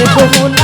আর বহুল